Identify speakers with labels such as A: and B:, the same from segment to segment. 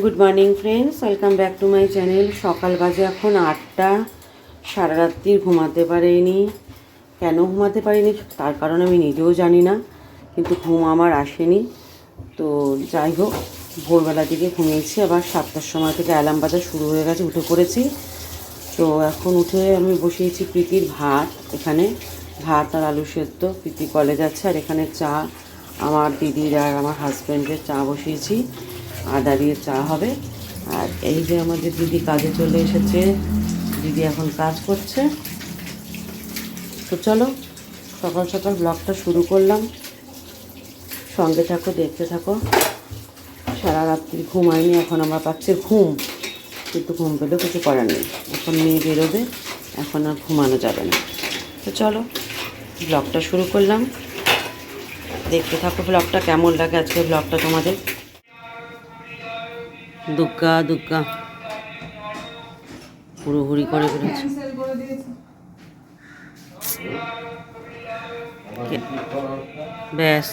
A: Good morning friends welcome back to my channel সকাল বাজে এখন আটটা। সারা রাত্রি ঘুমাতে পারিনি। কেন ঘুমাতে পারিনি? তার কারণ আমি নিজেও জানি না। কিন্তু ঘুম আমার আসেনি। তো যাই হোক, ভোরবেলা দিকে ঘুমিয়েছি। আবার সাতটার সময় থেকে অ্যালার্ম বাজার শুরু হয়ে গেছে, উঠে পড়েছি। তো এখন উঠে আমি বসিয়েছি প্রীতির ভাত এখানে। ভাত আর আলু সেদ্ধ। প্রীতি কলেজ আছে আর এখানে চা। আমার দিদির আর আমার হাজব্যান্ডের চা বসিয়েছি। আদা দিয়ে চা হবে। আর এই যে আমাদের দিদি কাজে চলে এসেছে, দিদি এখন কাজ করছে। তো চলো, সকাল সকাল ব্লগটা শুরু করলাম। সঙ্গে থাকো, দেখতে থাকো। সারা রাত্রি ঘুমায়নি, এখন আমার পাচ্ছে ঘুম। কিন্তু ঘুম পেলেও কিছু করার নেই। এখন মেয়ে বেরোবে, এখন আর ঘুমানো যাবে না। তো চলো, ব্লগটা শুরু করলাম। দেখতে থাকো ব্লগটা কেমন লাগে আজকে ব্লগটা তোমাদের। দুগ্গা দুগ্গা। হুড়োহুড়ি করে বেরোচ্ছে। ব্যাস।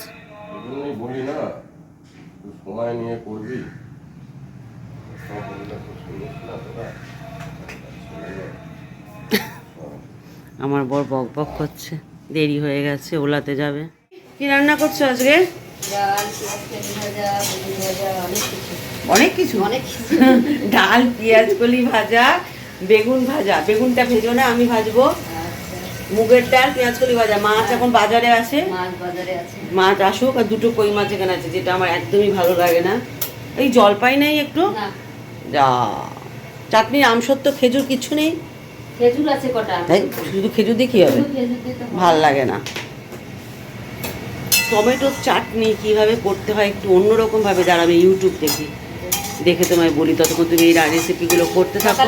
A: আমার বর বক বক করছে। দেরি হয়ে গেছে, ওলাতে যাবে। কি রান্না করছ আজকে?
B: ডাল ভাজা ভাজা
A: অনেক
B: অনেক কিছু। অনেক
A: ডাল পেঁয়াজ কলি ভাজা বেগুন ভাজা। বেগুনটা ভেজো না আমি ভাজবো।
B: আচ্ছা।
A: মুগের ডাল পেঁয়াজ কলি ভাজা। মাছ এখন বাজারে আসে
B: মাছ আছে।
A: মাছ আসুক আর দুটো কই মাছ এখানে আছে যেটা আমার একদমই ভালো লাগে না। এই জলপাই নেই একটু? যা। চাটনি আমসত্ব খেজুর কিছু নেই?
B: খেজুর আছে কটা
A: শুধু খেজুর দিয়ে কী হবে। ভালো লাগে না। টমেটোর চাটনি কীভাবে করতে হয় একটু অন্যরকম ভাবে যারা আমি ইউটিউব দেখি। দেখে তোমায় বলি ততক্ষণ তুমি এই রেসিপিগুলো করতে থাকো।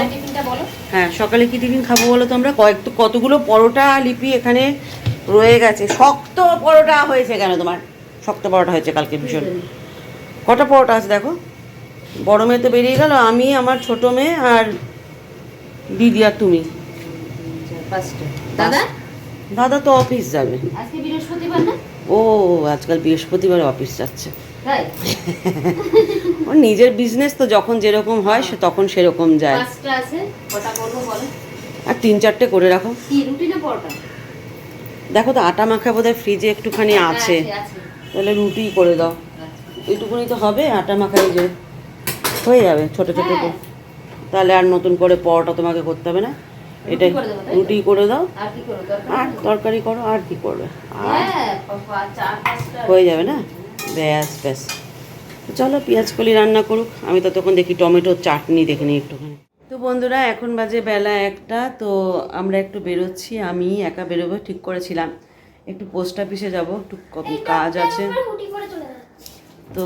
A: হ্যাঁ সকালে কি টিফিন খাব বলো তোমরা? কয়েক কতগুলো পরোটা লিপি এখানে রয়ে গেছে। শক্ত পরোটা হয়েছে কেন তোমার? শক্ত পরোটা হয়েছে কালকে ভীষণ। কটা পরোটা আছে দেখো? বড় মেয়ে তো বেরিয়ে গেল আমি আমার ছোট মেয়ে আর দিদি আর তুমি।
B: দাদা?
A: দাদা? তো অফিস যাবে। ও আজকাল বৃহস্পতিবার অফিস যাচ্ছে। ওর নিজের বিজনেস তো যখন যেরকম হয় সে তখন সেরকম যায়। আর তিন চারটে করে রাখো। দেখো তো আটা মাখা বোধহয় ফ্রিজে একটুখানি আছে।
B: আছে
A: তাহলে রুটি করে দাও।
B: আচ্ছা।
A: এইটুকুনি তো হবে আটা মাখাই যে হয়ে যাবে ছোট ছোট করে
B: হ্যাঁ।
A: তাহলে আর নতুন করে পরোটা তোমাকে করতে হবে না। এটাই
B: করে?
A: রুটি করে দাও।
B: আর
A: তরকারি করো আর কি করবে? আর
B: হ্যাঁ
A: হয়ে যাবে না? ব্যাস ব্যাস। তো চলো পেঁয়াজ কলি রান্না করুক। আমি তো তখন দেখি টমেটোর চাটনি দেখে নিই একটুখানি। তো বন্ধুরা এখন বাজে বেলা একটা তো আমরা একটু বেরোচ্ছি। আমি একা বেরোবো ঠিক করেছিলাম। একটু পোস্ট অফিসে যাব একটু কাজ আছে। তো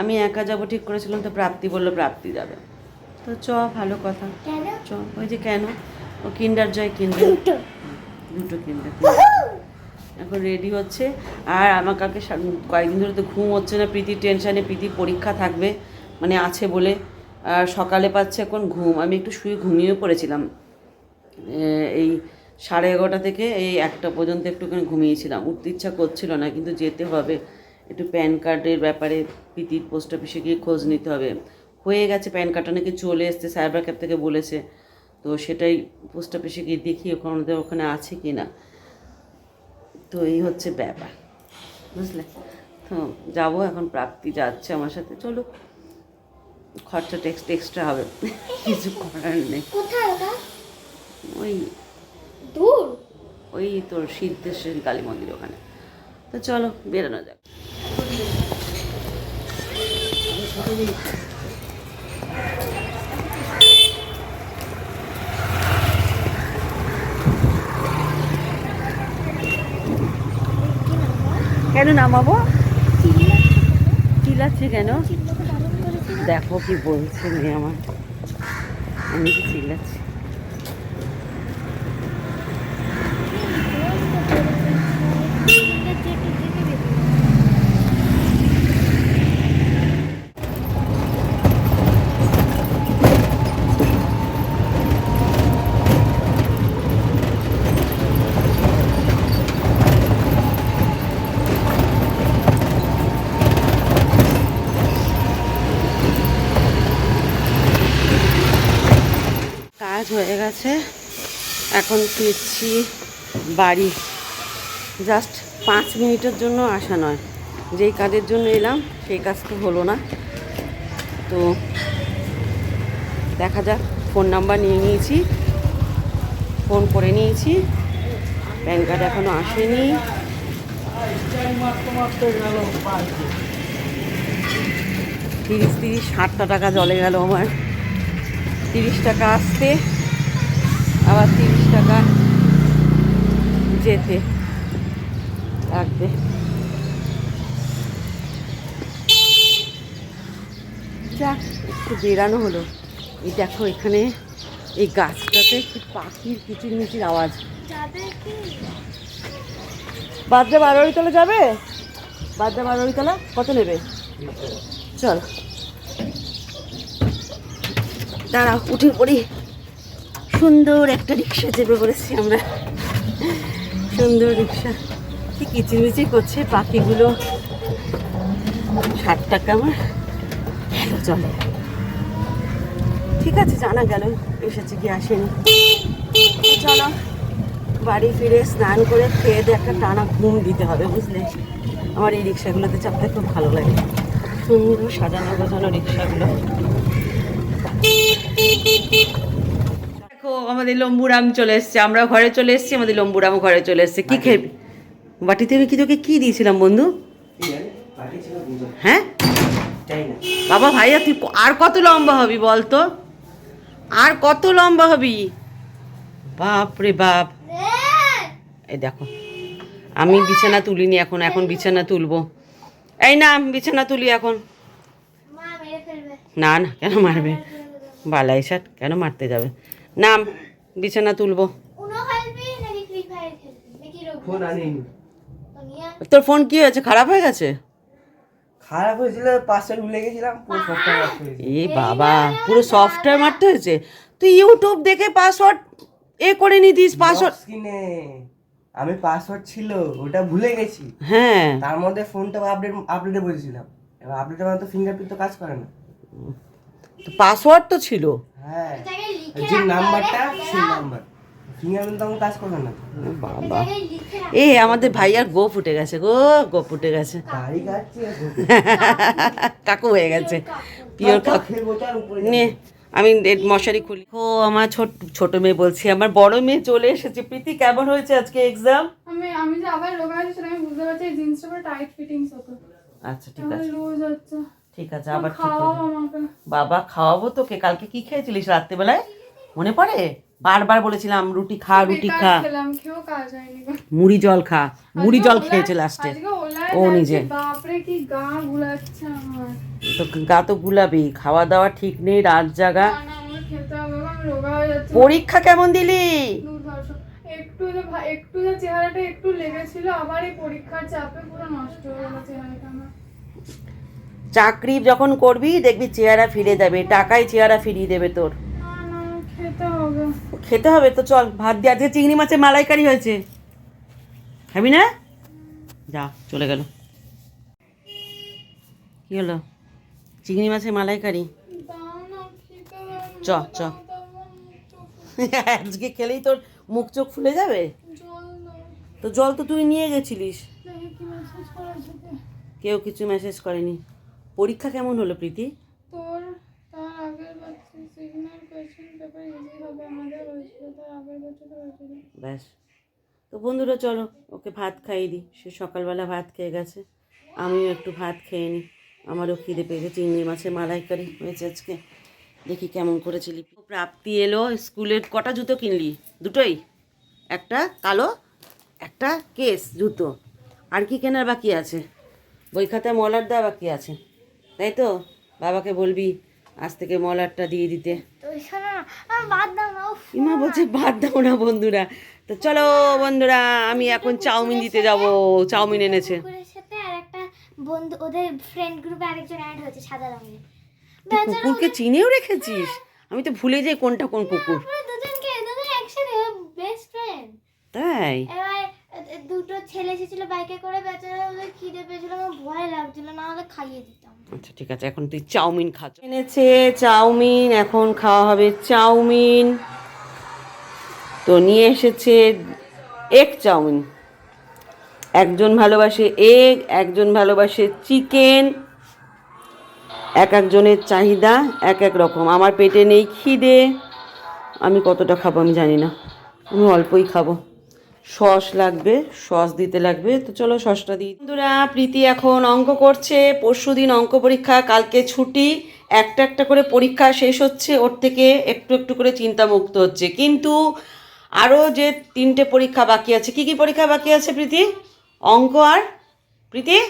A: আমি একা যাব ঠিক করেছিলাম তো প্রাপ্তি বলল প্রাপ্তি যাবে। তো চ ভালো কথা। চ ওই যে কেন? ও কিন্ডার জয় কিনবে দুটো। কিনবে এখন রেডি হচ্ছে। আর আমার কাকে কয়েকদিন ধরে তো ঘুম হচ্ছে না, প্রীতির টেনশানে প্রীতি পরীক্ষা থাকবে মানে আছে বলে। আর সকালে পাচ্ছে এখন ঘুম। আমি একটু শুয়ে ঘুমিয়ে পড়েছিলাম। এই সাড়ে এগারোটা থেকে এই একটা পর্যন্ত একটুখানি ঘুমিয়েছিলাম। উঠতে ইচ্ছা করছিল না, কিন্তু যেতে হবে। একটু প্যান কার্ডের ব্যাপারে প্রীতির পোস্ট অফিসে গিয়ে খোঁজ নিতে হবে। হয়ে গেছে প্যান কার্ডটা নাকি চলে এসছে সাইবার ক্যাব থেকে বলেছে। তো সেটাই পোস্ট অফিসে গিয়ে দেখি ওখানে ওখানে আছে কি না তো এই হচ্ছে ব্যাপার বুঝলে? তো যাব এখন প্রাপ্তি যাচ্ছে আমার সাথে চলো। খরচা টেক্সট এক্সট্রা হবে কিছু করার নেই। ওই
C: দূর?
A: ওই তোর সিদ্ধেশ্বরী কালী মন্দির ওখানে। তো চলো বেরোনো যাক। কেন নামাবো? চিল্লাচ্ছে কেন? দেখো কি বলছে আমার। আমি কি চিল্লাচ্ছি? কাজ হয়ে গেছে। এখন ফিরছি বাড়ি। জাস্ট পাঁচ মিনিটের জন্য আসা নয়। যেই কাজের জন্য এলাম, সেই কাজ তো হলো না। তো দেখা যাক, ফোন নাম্বার নিয়ে নিয়েছি। ফোন করে নিয়েছি। প্যান কার্ড এখনও আসেনি। তিরিশ তিরিশ, ষাটটা টাকা জলে গেল আমার। তিরিশ টাকা আসতে আবার তিরিশ টাকা যেতে লাগবে। যাক একটু বেরানো হলো। এই দেখো এখানে এই গাছটাতে কি পাখির কিচির মিচির আওয়াজ।
C: যাবে কি?
A: বাদে বারোয়ারিতলা যাবে? বাদে বারোয়ারিতলা কত নেবে? চল। দাঁড়াও, উঠে পড়ি। সুন্দর একটা রিক্সা চেপে পড়েছি আমরা। সুন্দর রিক্সা। কি কিচিরমিচির করছে পাখিগুলো। ষাট টাকা আমার। চলে। ঠিক আছে, জানা গেল, এসেছে কি আসেনি। চলো, বাড়ি ফিরে স্নান করে খেয়ে দিয়ে একটা টানা ঘুম দিতে হবে, বুঝলে? আমার এই রিক্সাগুলোতে চাপতে খুব ভালো লাগে। সুন্দর সাজানো গোছানো রিক্সাগুলো। দেখো আমাদের লম্বুরাম চলে এসছে। আমরা ঘরে চলে এসেছি আমাদের লম্বুরাম ঘরে চলে এসছে। কি খেয়ে বাটিতে আমি কি তোকে কি দিয়েছিলাম বন্ধু? হ্যাঁ? বাবা ভাইয়া তুই আর কত লম্বা হবি বল তো আর কত লম্বা হবি? বাপ রে বাপ। এই দেখো আমি বিছানা তুলিনি এখন এখন বিছানা তুলবো। এই না বিছানা তুলি এখন।
C: মা মেরে ফেলবে।
A: না না কেন মারবে? বালাই শার্ট কেন মারতে যাবে? নাম বিছানা তুলবো।
C: তো।
A: তোর ফোন কি হয়েছে? খারাপ হয়ে গেছে?
D: খারাপ হয়েছিল পাসওয়ার্ড ভুলে গেছিলাম পুরো সফটওয়্যার
A: এ বাবা পুরো সফটওয়্যার মারতে হয়েছে? তুই ইউটিউব দেখে পাসওয়ার্ড এ করে নিতিস পাসওয়ার্ড
D: স্ক্রিনে আমি পাসওয়ার্ড ছিল ওটা ভুলে গেছি।
A: হ্যাঁ।
D: তার মধ্যে ফোনটা আপডেট আপডেটে বলেছিলাম এবার আপডেটের মধ্যে ফিঙ্গারপ্রিন্ট তো কাজ করে না।
A: তো পাসওয়ার্ড তো ছিল।
D: হ্যাঁ। যে নাম্বারটা সেই নাম্বার।
A: বাবা। এ আমাদের ভাইয়ার গো ফুটে গেছে গো গো ফুটে গেছে। কাকু। হয়ে গেছে। পিওর কাকু। নে আমি মশারি খুলি। ও আমার ছোট ছোট মেয়ে বলছি আমার বড় মেয়ে চলে এসেছে। প্রীতি কেমন হয়েছে আজকে এক্সাম
E: আমি আমি যে আবার রোগা আমি বুঝতে পারছি জিন্সটা টাইট ফিটিংস হতো।
A: আচ্ছা ঠিক আছে।
E: লুজ হচ্ছে।
A: ঠিক আছে আবার ঠিক বাবা খাওয়াবো তোকে। কালকে কি খেয়েছিলিস রাত্রেবেলায়? মনে পড়ে? বারবার বলেছিলাম রুটি খা রুটি খা। মুড়ি জল খা। মুড়ি জল খেয়েছে লাস্টে। ও নিজে।
E: গা
A: তো গা তো গুলাবি খাওয়া দাওয়া ঠিক নেই রাত জাগা। পরীক্ষা কেমন দিলি?
E: একটু একটু চেহারাটা একটু লেগেছিল আবার এই পরীক্ষার চাপে পুরো নষ্ট হয়ে গেল চেহারাটা। আমার
A: চাকরি যখন করবি দেখবি চেহারা ফিরে যাবে টাকায় চেহারা ফিরিয়ে দেবে তোর।
E: খেতে হবে।
A: তো চল ভাত দিয়ে আজকে চিংড়ি মাছের মালাইকারি হয়েছে। খাবি না? যা চলে গেল। কি হলো? চিংড়ি মাছের মালাইকারি? চ চ। আজকে খেলেই তোর মুখ চোখ ফুলে যাবে? তো জল তো তুই নিয়ে গেছিলিস। কেউ কিছু মেসেজ করেনি। পরীক্ষা কেমন হলো প্রীতি?
E: তোর তার আগের বছর সিগন্যাল কোয়েশ্চেন পেপার ইজি হবে আমাদের হয়েছিল তার আগের বছর হয়েছিল
A: ব্যাস। তো বন্ধুরা চলো ওকে ভাত খাইয়ে দিই। সে সকালবেলা ভাত খেয়ে গেছে। আমিও একটু ভাত খেয়ে নিই। আমারও খিদে পেয়ে গেছে চিংড়ি মাছের মালাইকারি হয়েছে আজকে। দেখি কেমন করেছিলি প্রাপ্তি এলো স্কুলের কটা জুতো কিনলি? দুটোই? একটা কালো একটা কেস জুতো। আর কি কেনার বাকি আছে? বই খাতায় মলার দেওয়া বাকি আছে। তাই তো? বাবাকে বলবি আজ থেকে মলারটা দিয়ে দিতে। ইমা বলছে বাদ দাও না বন্ধুরা। তো চলো বন্ধুরা আমি এখন চাউমিন দিতে যাব। চাউমিন এনেছে।
C: বন্ধু ওদের ফ্রেন্ড গ্রুপে আরেকজন অ্যাড হয়েছে সাদা রঙের।
A: কুকুরকে চিনেও রেখেছিস? আমি তো ভুলে যাই কোনটা কোন কুকুর।
C: একসাথে বেস্ট ফ্রেন্ড
A: তাই?
C: দুটো ছেলে এসেছিল বাইকে করে বেচারা ওদের খিদে পেয়েছিল আমার ভয় লাগছিল না হলে খাইয়ে দিতাম।
A: আচ্ছা ঠিক আছে, এখন তুই চাউমিন খাচ্ছ এনেছে চাউমিন, এখন খাওয়া হবে চাউমিন। তো নিয়ে এসেছে এগ চাউমিন। একজন ভালোবাসে এগ একজন ভালোবাসে চিকেন এক একজনের চাহিদা, এক এক রকম। আমার পেটে নেই খিদে। আমি কতটা খাব আমি জানি না। আমি অল্পই খাব। সস লাগবে, সস দিতে লাগবে। তো চলো সসটা দিই। বন্ধুরা, প্রীতি এখন অঙ্ক করছে। পরশু দিন অঙ্ক পরীক্ষা, কালকে ছুটি। একটা একটা করে পরীক্ষা শেষ হচ্ছে। ওর থেকে একটু একটু করে চিন্তা মুক্ত হচ্ছে। কিন্তু আরও যে তিনটে পরীক্ষা বাকি আছে, কি কি পরীক্ষা বাকি আছে প্রীতি? অঙ্ক আর? প্রীতি?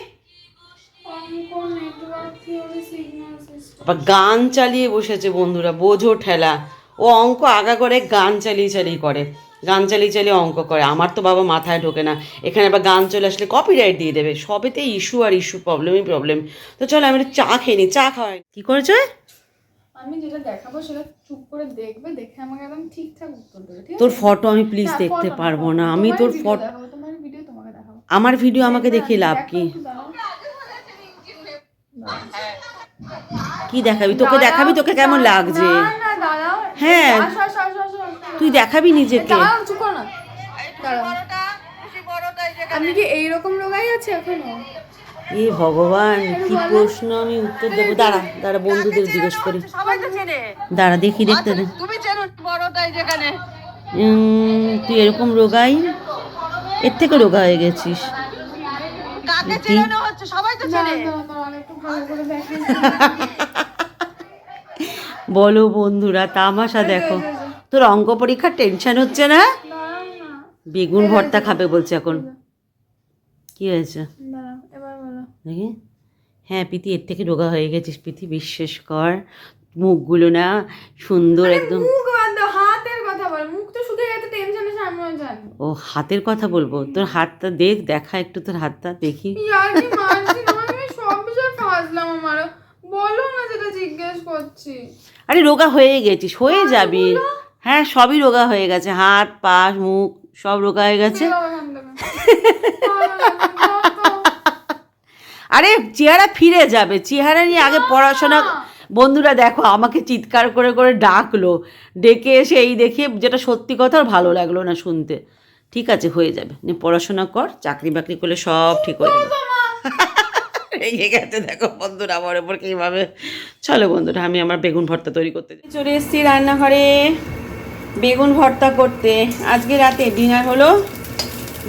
A: গান চালিয়ে বসেছে বন্ধুরা, বোঝো ঠেলা। ও অঙ্ক আগা করে গান চালিয়ে চালিয়ে করে। গান চালিয়ে চালিয়ে অঙ্ক করে। আমার তো বাবা মাথায় ঢোকে না। এখানে আবার গান চলে আসলে কপিরাইট দিয়ে দেবে। সবেতে ইস্যু আর ইস্যু প্রবলেমই প্রবলেম তো চলো আমি একটু চা খেয়ে নিই চা খাওয়াই কী করেছ?
E: আমি যেটা দেখাবো সেটা চুপ করে দেখবে। দেখে আমাকে একদম ঠিকঠাক উত্তর দেবে ঠিক
A: তোর ফটো আমি প্লিজ দেখতে পারব না। আমি তোর ফটো
E: তোমার ভিডিও তোমাকে দেখাবো।
A: আমার ভিডিও আমাকে দেখিয়ে লাভ
E: দেখো
A: কি? কি দেখাবি? তোকে দেখাবি? তোকে কেমন লাগছে?
E: না না
A: হ্যাঁ।
E: আসো আসো আসো আসো আসো।
A: তুই দেখাবি নিজেকে।
E: দাঁড়াও চুপ করো না। দাঁড়াও। আপনি কি এইরকম রোগাই আছে এখনও?
A: এ ভগবান কি প্রশ্ন আমি উত্তর দেবো। দাঁড়া দাঁড়া বন্ধুদের জিজ্ঞেস করি। দাঁড়া দেখি দেখতে দে। তুই এরকম রোগাই? এর থেকে রোগা হয়ে গেছিস।
E: আমি
A: বলো বন্ধুরা তামাশা দেখো। তোর অঙ্ক পরীক্ষার টেনশন হচ্ছে না? বেগুন ভর্তা খাবে বলছে এখন। কি হয়েছে? দেখি। হ্যাঁ প্রীতি এর থেকে রোগা হয়ে গেছিস প্রীতি বিশ্বাস কর। মুখগুলো না সুন্দর একদম। ও হাতের কথা বলব। তোর হাতটা দেখ দেখা একটু তোর হাতটা দেখি।
E: বলো না যেটা জিজ্ঞেস করছি।
A: আরে রোগা হয়ে গেছিস হয়ে যাবি। হ্যাঁ সবই রোগা হয়ে গেছে। হাত পা মুখ সব রোগা হয়ে গেছে। আরে চেহারা ফিরে যাবে। চেহারা নিয়ে আগে পড়াশোনা বন্ধুরা দেখো আমাকে চিৎকার করে করে ডাকলো। ডেকে এসে এই দেখে যেটা সত্যি কথা আর ভালো লাগল না শুনতে। ঠিক আছে হয়ে যাবে। নে পড়াশোনা কর চাকরি বাকরি করলে সব ঠিক হয়ে যাবে। রেগে গেছে দেখো বন্ধুরা আমার ওপর কীভাবে। চলো বন্ধুরা আমি আমার বেগুন ভর্তা তৈরি করতে। চলে এসেছি রান্নাঘরে। বেগুন ভর্তা করতে। আজকে রাতে ডিনার হলো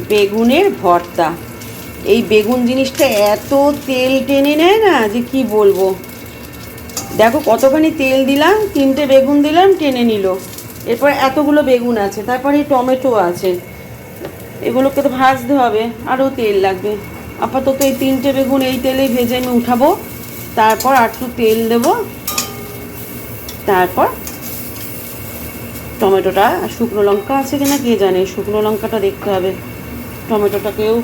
A: বেগুনের ভর্তা। এই বেগুন জিনিসটা এত তেল টেনে নেয় না যে কি বলব? দেখো কতখানি তেল দিলাম, তিনটে বেগুন দিলাম, টেনে নিল। এরপর এতগুলো বেগুন আছে, তারপরে টমেটো আছে। এগুলোকে তো ভাজতে হবে, আরও তেল লাগবে। আপাতত এই তিনটে বেগুন এই তেলেই ভেজে আমি উঠাবো। তারপর আর একটু তেল দেব। তারপর টমেটোটা, শুকনো লঙ্কা আছে কিনা কে জানে? শুকনো লঙ্কাটা দেখতে হবে। টমেটোটাকেও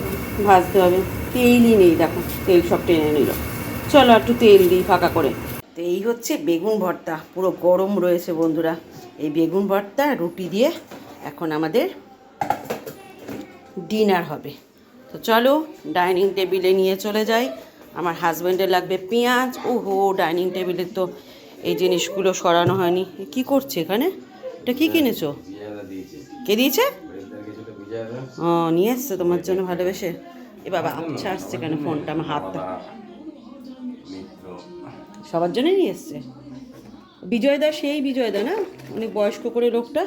A: ভাজতে হবে। তেলই নেই, দেখো, তেল সব টেনে নিল। চলো একটু তেল দিই ফাঁকা করে। তো এই হচ্ছে বেগুন ভর্তা, পুরো গরম রয়েছে বন্ধুরা। এই বেগুন ভর্তা, রুটি দিয়ে এখন আমাদের ডিনার হবে। তো চলো, ডাইনিং টেবিলে নিয়ে চলে যাই। আমার হাজব্যান্ডের লাগবে পেঁয়াজ। ওহো, ডাইনিং টেবিলে তো এই জিনিসগুলো সরানো হয়নি। কি করছে এখানে? এটা কি কিনেছো? কে দিয়েছে? ও, নিয়ে এসছে তোমার জন্য ভালোবেসে। এ বাবা আচ্ছা আসছে কেন ফোনটা? আমার হাতটা। সবার জন্য নিয়ে এসছে? বিজয়দা সেই বিজয়দা না? অনেক বয়স্ক করে লোকটা।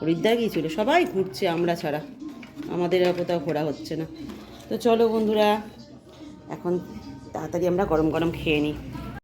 A: হরিদ্বার গিয়েছিল। সবাই ঘুরছে আমরা ছাড়া। আমাদের আর কোথাও ঘোরা হচ্ছে না। তো চলো বন্ধুরা, এখন তাড়াতাড়ি আমরা গরম গরম খেয়ে নিই।